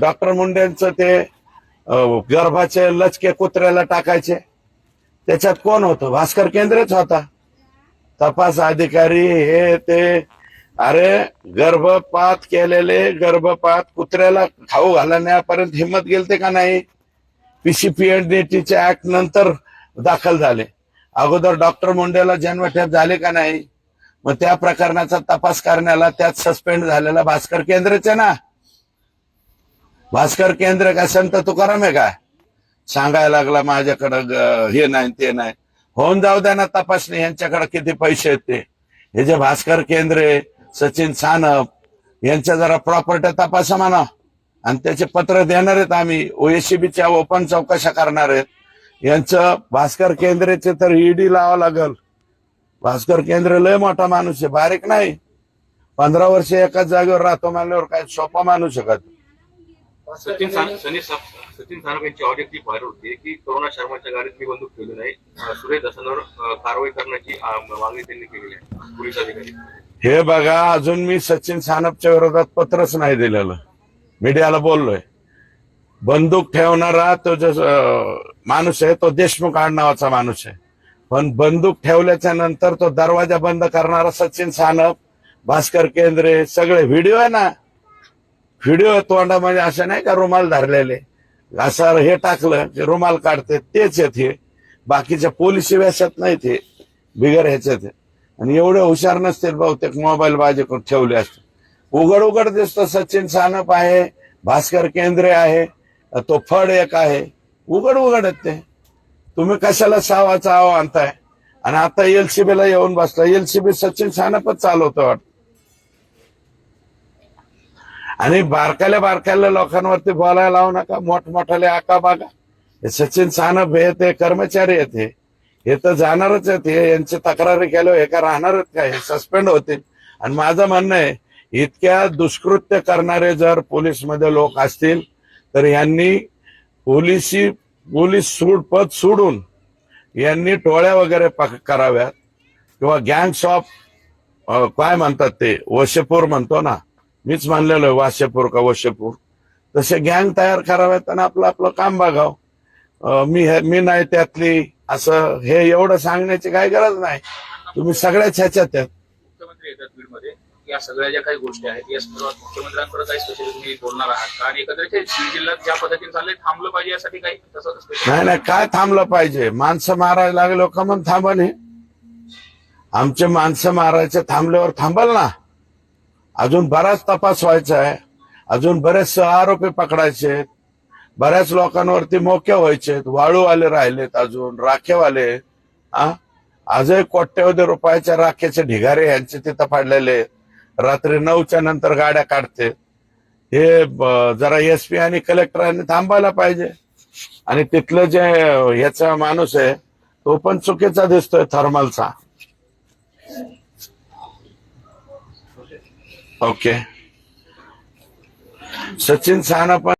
Doctor मुंडेंचं ते गर्भाचे लचके कुत्र्याला टाकायचे. त्याच्यात कोण होतं? भास्कर केंद्रेच होता. तपास अधिकारी हे ते अरे गर्भपात केलेले गर्भपात कुत्र्याला खाऊ घालण्यापर्यंत हिंमत गेलते का नाही? पीसीपीएनडीटीच्या ऍक्ट नंतर दाखल झाले. अगोदर डॉक्टर मुंडेला जन्मठेप झाले का नाही? मग त्या प्रकरणाचा तपास करण्याला त्यात सस्पेंड झालेला भास्कर केंद्रचे ना? भास्कर केंद्र काय संत तुकाराम आहे काय सांगायला लागला माझ्याकडं हे नाही ते नाही. होऊन जाऊ द्या ना तपासणी. यांच्याकडे किती पैसे आहेत ते? हे जे भास्कर केंद्रे सचिन सानप यांच्या जरा प्रॉपर्टी तपासा म्हणा. आणि त्याचे पत्र देणार आहेत आम्ही. ओएसीबीच्या ओपन चौकशा करणार आहेत. यांचं भास्कर केंद्रेचे तर ईडी लावा लागल. भास्कर केंद्र लय मोठा माणूस आहे. बारीक नाही. पंधरा वर्ष एकाच जागेवर राहतो मानल्यावर काय सोपा मानू शकत सचिन सनी सचिन सानप यांची ऑडिओ ती व्हायरल होती. की करुणा शर्माच्या गाडीत मी बंदूक ठेवली नाही. सुरेश दसांवर कारवाई करण्याची मागणी त्यांनी केलेली आहे. पोलीस अधिकारी. हे बघा अजून मी सचिन सानपच्या विरोधात पत्रच नाही दिलेलं. मीडियाला बोललोय. बंदूक ठेवणारा तो जो माणूस आहे तो देशमुख आड नावाचा माणूस आहे. पण बंदूक ठेवल्याच्या नंतर तो दरवाजा बंद करणारा सचिन सानप भास्कर केंद्रे सगळे व्हिडिओ आहे ना व्हिडिओ तोंडामध्ये असं नाही का रुमाल धरलेले? असं हे टाकलं की रुमाल काढते तेच आहेत हे. बाकीच्या पोलिसी व्यासात नाही ते बिगर ह्याच्यात आणि एवढे हुशार नसते बहुतेक मोबाईल करून ठेवले असते उघड उघड दिसतो सचिन सानप आहे भास्कर केंद्रे आहे तो फड एक आहे. उघड उघड आहेत ते. तुम्ही कशाला सावाचा आव आणताय? आणि आता एलसीबीला येऊन बसला. एलसीबी सचिन सानपच चालवतो वाटतं. आणि बारकाल्या बारकाल्या लोकांवरती बोलायला लावू नका. मोठमोठाले आका बागा. हे सचिन सानप हे ते कर्मचारी आहेत हे. हे तर जाणारच आहेत. हे यांची तक्रारी केल्यावर हे का राहणारच काय? हे सस्पेंड होतील. आणि माझं म्हणणं आहे इतक्या दुष्कृत्य करणारे जर पोलीसमध्ये लोक असतील तर यांनी पोलिसी पोलीस सूड पद सोडून यांनी टोळ्या वगैरे पक- कराव्यात. किंवा गँग्स ऑफ काय म्हणतात ते? वशेपूर म्हणतो ना. मीच मानलेलो आहे वाशेपूर का वशेपूर? तसे गँग तयार कराव्यात आणि आपलं आपलं काम बघावं. मी मी नाही त्यातली असं हे एवढं सांगण्याची काही गरज नाही. तुम्ही सगळ्याच ह्याच्यात आहेत. मुख्यमंत्री येतात बीडमध्ये. या सगळ्या ज्या काही गोष्टी आहेत या संदर्भात मुख्यमंत्र्यांकडे काही स्पेशल तुम्ही बोलणार आहात. का आणि एकंदरीत बीड जिल्ह्यात ज्या पद्धतीने चाललंय थांबलं पाहिजे यासाठी काही तसं नाही नाही काय थांबलं पाहिजे? माणसं मारायला लागलो का मग थांबन हे आमचे माणसं मारायचे थांबल्यावर थांबल ना. अजून बराच तपास व्हायचा आहे. अजून बरेच आरोपी पकडायचे आहेत. बऱ्याच लोकांवरती मोके व्हायचे वाळूवाले राहिलेत अजून राखेवाले. आ? आजही कोट्यवधी रुपयाच्या राखेचे ढिगारे यांचे तिथं पडलेले रात्री नऊच्या नंतर गाड्या काढते. हे जरा एस पी आणि कलेक्टरांनी थांबायला पाहिजे. आणि तिथलं जे ह्याचा माणूस आहे तो पण चुकीचा दिसतोय थर्मलचा. ओके सचिन साना पण